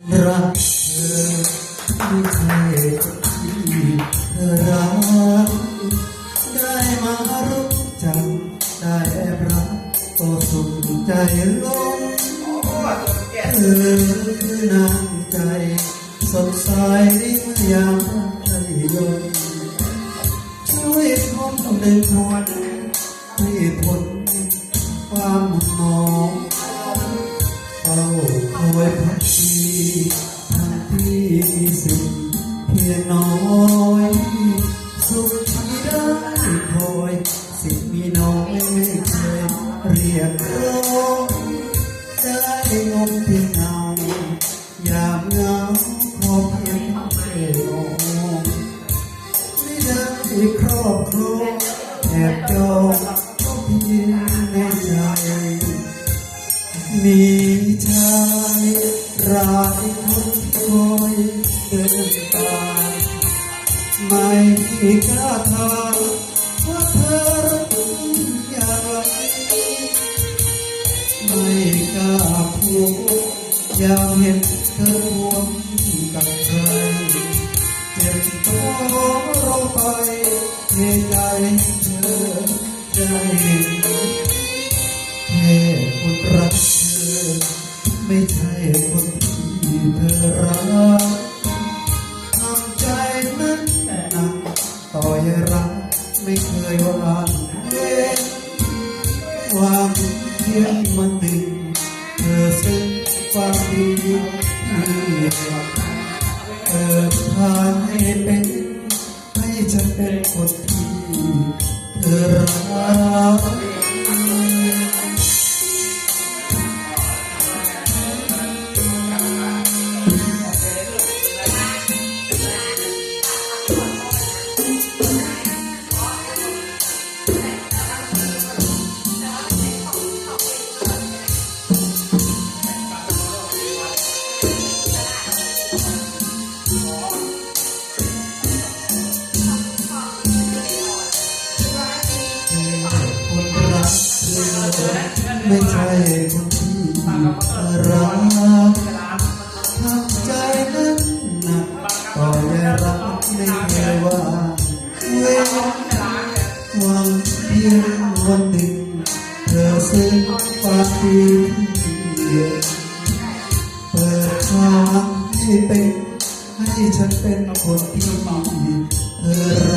รักเธอไม่ใช่ที่เธอรัก ได้มารู้จักได้แอบรักก็สุขใจลงเธอคือนางใจ สดใสเมื่อยามใจยนช่วยทบหนึ่งทวนให้พ้นความ อยพักดีทางที่มีสิ่งเพียงน้อยสุขที่ได้คอยสิ่งมีน้อยไม่เคยเรียกร้องได้งมเพียงเงายามเงาพอเพียงเพียงมองไม่ได้ครอบครองแอบจองก็เพียงในใจมี รายคนคอยเดินตามไม่กล้าทางว่าเธอรักอย่างไรไม่กล้าพูดอยากเห็นเธอรวมกับใครเจ็บตัวเราไปเทใจเธอได้เห็นแค่คนรักเธอไม่ใช่คน เธอรักทำใจนั้นหนักต่อยรักไม่เคยว่างเว้นวางเพียงมันหนึ่งเธอซึ่งความดีที่เปิดทางให้เป็นให้ฉันเป็นคนที่เธอรัก ไม่ใช่คนที่รักทำใจนั้นหนักต่อแย่รักไม่เคยว่าเว้นหวังเพียงวันหนึ่งเธอซึ้งความดีที่เปิดทางให้เป็นให้ฉันเป็นคนที่เธอ